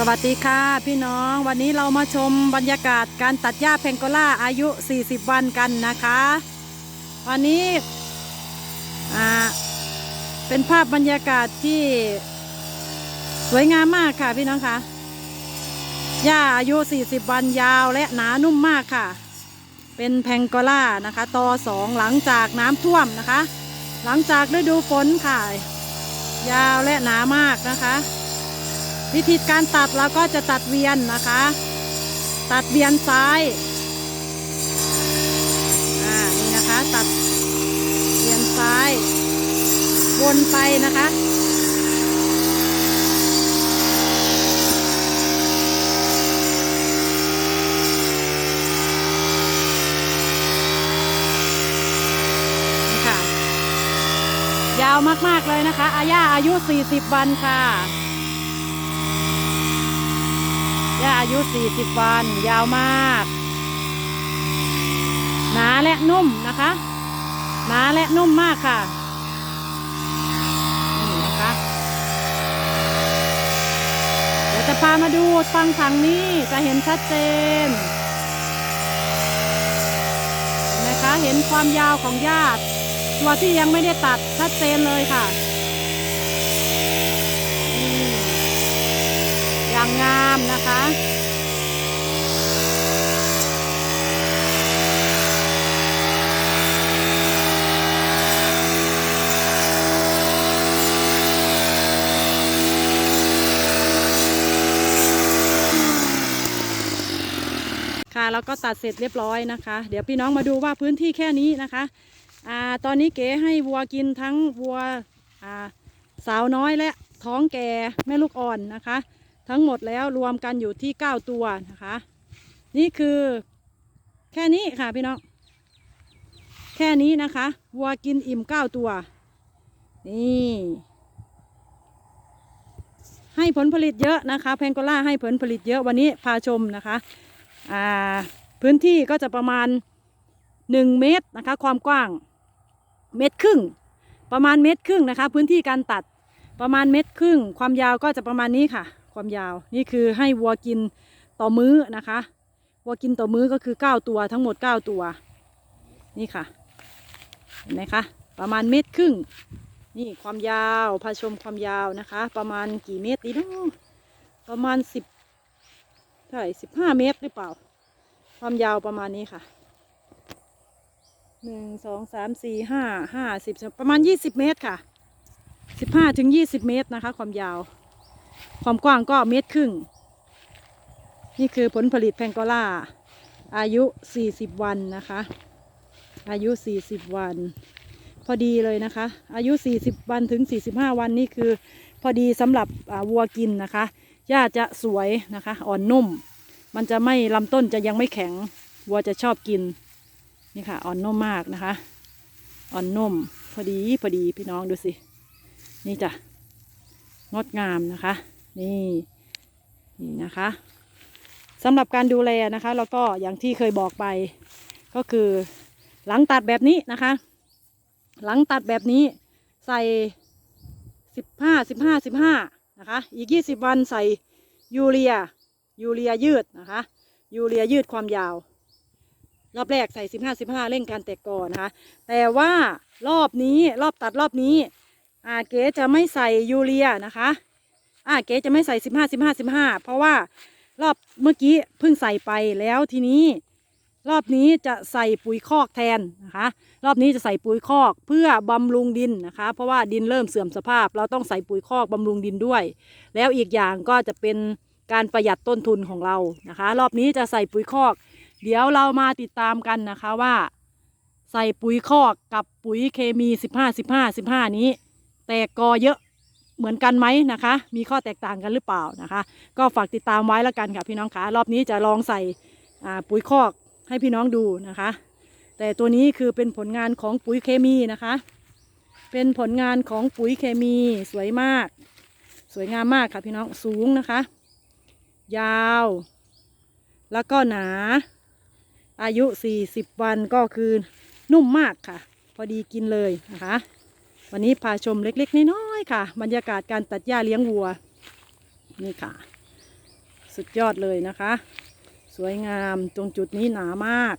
สวัสดีค่ะพี่น้องวันนี้เรามาชมบรรยากาศการตัดหญ้าแพงโกล่าอายุ 40 วันกันนะคะ วันนี้อ่าเป็นภาพบรรยากาศที่สวยงามมากค่ะพี่น้องคะหญ้าอายุ 40 วันยาวและหนานุ่มมากค่ะ เป็นแพงโกล่านะคะตอสองหลังจากน้ำท่วมนะคะ หลังจากฤดูฝนค่ะ ยาวและหนามากนะคะ วิธีการตัดเราก็จะตัดเวียนนะคะ ตัดเวียนซ้ายอ่านี่นะคะตัดเวียนซ้าย วนไปนะคะค่ะยาวมาก ๆ เลยนะคะ อาย่าอายุ 40 วันค่ะ ย่าอายุ 40 วัน ยาวมาก หนาและนุ่มนะคะ หนาและนุ่มมากค่ะ นี่นะคะ เดี๋ยวจะพามาดูฟังฝั่งนี้จะเห็นชัดเจนนไหมคะเห็นความยาวของญาติตัวที่ยังไม่ได้ตัดชัดเจนเลยค่ะางงามนะคะค่ะแล้วก็ตัดเสร็จเรียบร้อยนะคะ เดี๋ยวพี่น้องมาดูว่าพื้นที่แค่นี้นะคะอ่าตอนนี้เก๋ให้วัวกินทั้งวัวอ่าสาวน้อยและท้องแก่แม่ลูกอ่อนนะคะ ทั้งหมดแล้วรวมกันอยู่ที่ 9 ตัวนะคะ นี่คือแค่นี้ค่ะพี่น้องแค่นี้นะคะวัวกินอิ่ม 9 ตัว นี่ ให้ผลผลิตเยอะนะคะ แพงโกล่าให้ผลผลิตเยอะวันนี้พาชมนะคะอ่าพื้นที่ก็จะประมาณ 1 เมตรนะคะ ความกว้าง เมตรครึ่ง ประมาณเมตรครึ่งนะคะ พื้นที่การตัดประมาณเมตรครึ่ง ความยาวก็จะประมาณนี้ค่ะ ความยาว นี่คือให้วัวกินต่อมื้อนะคะ วัวกินต่อมื้อก็คือ 9 ตัวทั้งหมด 9 ตัว นี่ค่ะ เห็นไหมคะ ประมาณเมตรครึ่ง นี่ความยาวพาชมความยาวนะคะ ประมาณกี่เมตรดีเนะประมาณสิบเท่าไหร่สิบห้าเมตรหรือเปล่า ความยาวประมาณนี้ค่ะหนึ่งสองสามสี่ห้าห้าสิบประมาณยี่สิบเมตรค่ะสิบห้าถึงยี่สิบเมตรนะคะ ความยาว ความกว้างก็เมตรครึ่ง นี่คือผลผลิตแพงโกล่า อายุสี่สิบวันนะคะ อายุสี่สิบวัน พอดีเลยนะคะ อายุสี่สิบวันถึงสี่สิบห้าวันนี่คือ พอดีสำหรับวัวกินนะคะหญ้าจะสวยนะคะ อ่อนนุ่ม มันจะไม่ลำต้นจะยังไม่แข็ง วัวจะชอบกิน นี่ค่ะ อ่อนนุ่มมากนะคะ อ่อนนุ่ม พอดีพอดีพี่น้องดูสิ นี่จ้ะ งดงามนะคะ นี่นี่นะคะสำหรับการดูแลนะคะ แล้วก็อย่างที่เคยบอกไป ก็คือหลังตัดแบบนี้นะคะ หลังตัดแบบนี้ใส่สิบห้าสิบห้าสิบห้านะคะ อีกยี่สิบวันใส่ยูเรีย ยูเรียยืดนะคะ ยูเรียยืดความยาว รอบแรกใส่สิบห้าสิบห้าเร่งการแตกกอนะคะ แต่ว่ารอบนี้รอบตัดรอบนี้ อ่าเก๋จะไม่ใส่ยูเรียนะคะอ่าเก๋จะไม่ใส่สิบห้าสิบห้าสิบห้าเพราะว่ารอบเมื่อกี้เพิ่งใส่ไปแล้วทีนี้ รอบนี้จะใส่ปุ๋ยคอกแทนนะคะ รอบนี้จะใส่ปุ๋ยคอกเพื่อบำรุงดินนะคะ เพราะว่าดินเริ่มเสื่อมสภาพ เราต้องใส่ปุ๋ยคอกบำรุงดินด้วย แล้วอีกอย่างก็จะเป็นการประหยัดต้นทุนของเรานะคะ รอบนี้จะใส่ปุ๋ยคอก เดี๋ยวเรามาติดตามกันนะคะว่า ใส่ปุ๋ยคอกกับปุ๋ยเคมี 15 15 15 นี้ แตกกอเยอะเหมือนกันไหมนะคะ มีข้อแตกต่างกันหรือเปล่านะคะ ก็ฝากติดตามไว้แล้วกันค่ะพี่น้องคะรอบนี้จะลองใส่ปุ๋ยคอกให้พี่น้องดูนะคะ แต่ตัวนี้คือเป็นผลงานของปุ๋ยเคมีนะคะ เป็นผลงานของปุ๋ยเคมีสวยมาก สวยงามมากค่ะพี่น้องสูงนะคะ ยาว แล้วก็หนา อายุ 40 วันก็คือนุ่มมากค่ะ พอดีกินเลยนะคะ วันนี้พาชมเล็กๆน้อยๆค่ะ บรรยากาศการตัดหญ้าเลี้ยงวัว นี่ค่ะ สุดยอดเลยนะคะ สวยงามตรงจุดนี้หนามาก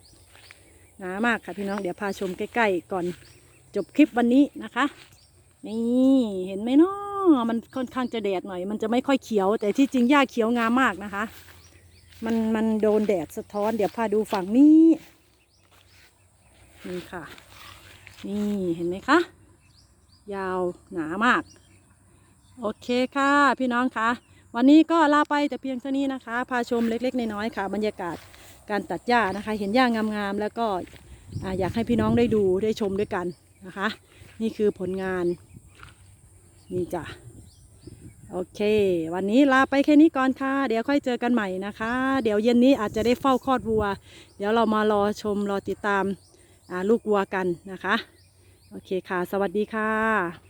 หนามากค่ะพี่น้องเดี๋ยวพาชมใกล้ๆก่อนจบคลิปวันนี้นะคะ นี่เห็นไหมเนาะมันค่อนข้างจะแดดหน่อย มันจะไม่ค่อยเขียว แต่ที่จริงหญ้าเขียวงามมากนะคะ มันมันโดนแดดสะท้อน เดี๋ยวพาดูฝั่งนี้ นี่ค่ะ นี่เห็นไหมคะ ยาวหนามาก โอเคค่ะพี่น้องคะวันนี้ก็ลาไปแต่เพียงเท่านี้นะคะ พาชมเล็กๆน้อยๆค่ะ บรรยากาศการตัดหญ้านะคะ เห็นหญ้างามๆแล้วก็อยากให้พี่น้องได้ดูได้ชมด้วยกันนะคะ นี่คือผลงานนี่จ้ะโอเค วันนี้ลาไปแค่นี้ก่อนค่ะ เดี๋ยวค่อยเจอกันใหม่นะคะ เดี๋ยวเย็นนี้อาจจะได้เฝ้าคลอดวัว เดี๋ยวเรามารอชมรอติดตามลูกวัวกันนะคะ โอเคค่ะ สวัสดีค่ะ